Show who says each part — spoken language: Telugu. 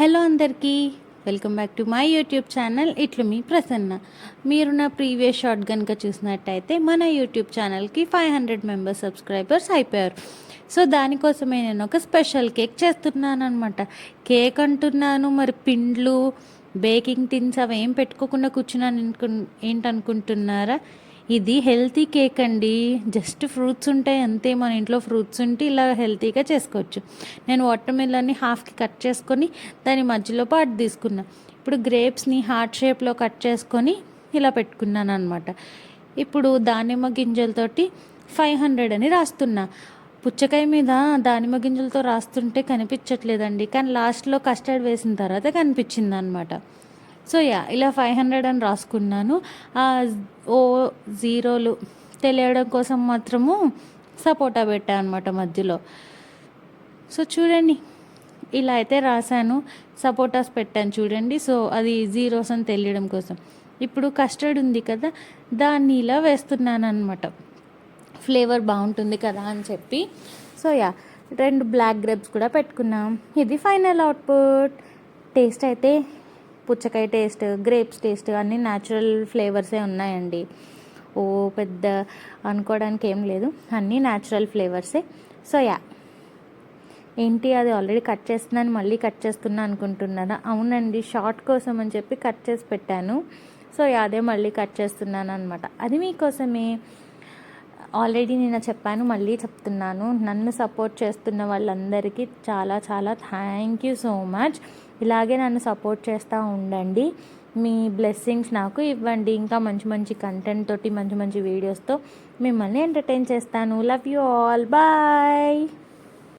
Speaker 1: హలో అందరికీ welcome back to my YouTube channel ఇట్లు మీ ప్రసన్న. మీరు నా ప్రీవియస్ షార్ట్ కనుక చూసినట్టయితే మన యూట్యూబ్ ఛానల్కి ఫైవ్ హండ్రెడ్ మెంబర్స్ సబ్స్క్రైబర్స్ అయిపోయారు. సో దానికోసమే నేను ఒక స్పెషల్ కేక్ చేస్తున్నాను అనమాట కేక్ అంటున్నాను మరి పిండ్లు బేకింగ్ టిన్స్ అవి ఏం పెట్టుకోకుండా కూర్చున్నాను అనుకు ఏంటనుకుంటున్నారా? ఇది హెల్తీ కేక్ అండి జస్ట్ ఫ్రూట్స్ ఉంటాయి అంతే మన ఇంట్లో ఫ్రూట్స్ ఉంటే ఇలా హెల్తీగా చేసుకోవచ్చు. నేను వాటర్ మిల్లన్ని హాఫ్కి కట్ చేసుకొని దాని మధ్యలో పాటు తీసుకున్నా. ఇప్పుడు గ్రేప్స్ని హార్ట్ షేప్లో కట్ చేసుకొని ఇలా పెట్టుకున్నాను అనమాట ఇప్పుడు దానిమ్మ గింజలతోటి ఫైవ్ హండ్రెడ్ అని రాస్తున్నా. పుచ్చకాయ మీద దానిమ్మ గింజలతో రాస్తుంటే కనిపించట్లేదండి. కానీ లాస్ట్లో కస్టర్డ్ వేసిన తర్వాత కనిపించింది అనమాట సో యా ఇలా ఫైవ్ హండ్రెడ్ అని రాసుకున్నాను. ఆ ఓ జీరోలు తెలియడం కోసం మాత్రము సపోటా పెట్టా అనమాట మధ్యలో. సో చూడండి ఇలా అయితే రాశాను. సపోటాస్ పెట్టాను చూడండి. సో అది జీరోస్ అని తెలియడం కోసం. ఇప్పుడు కస్టర్డ్ ఉంది కదా దాన్ని ఇలా వేస్తున్నాను అనమాట ఫ్లేవర్ బాగుంటుంది కదా అని చెప్పి. సో యా రెండు బ్లాక్ గ్రేప్స్ కూడా పెట్టుకున్నాం. ఇది ఫైనల్ అవుట్పుట్. టేస్ట్ అయితే పుచ్చకాయ టేస్ట్ గ్రేప్స్ టేస్ట్ అన్నీ న్యాచురల్ ఫ్లేవర్సే ఉన్నాయండి. ఓ పెద్ద అనుకోవడానికి ఏం లేదు. అన్నీ న్యాచురల్ ఫ్లేవర్సే సో యా ఏంటి అది ఆల్రెడీ కట్ చేస్తున్నాను మళ్ళీ కట్ చేస్తున్నా అనుకుంటున్నారా అవునండి షార్ట్ కోసం అని చెప్పి కట్ చేసి పెట్టాను. సో యా, అదే మళ్ళీ కట్ చేస్తున్నాను అనమాట అది మీకోసమే? ఆల్రెడీ నేను చెప్పాను మళ్ళీ చెప్తున్నాను. నన్ను సపోర్ట్ చేస్తున్న వాళ్ళందరికీ చాలా చాలా థ్యాంక్ యూ సో మచ్. ఇలాగే నన్ను సపోర్ట్ చేస్తూ ఉండండి. మీ బ్లెస్సింగ్స్ నాకు ఇవ్వండి. ఇంకా మంచి మంచి కంటెంట్ తోటి మంచి మంచి వీడియోస్తో మిమ్మల్ని ఎంటర్టైన్ చేస్తాను. Love you all bye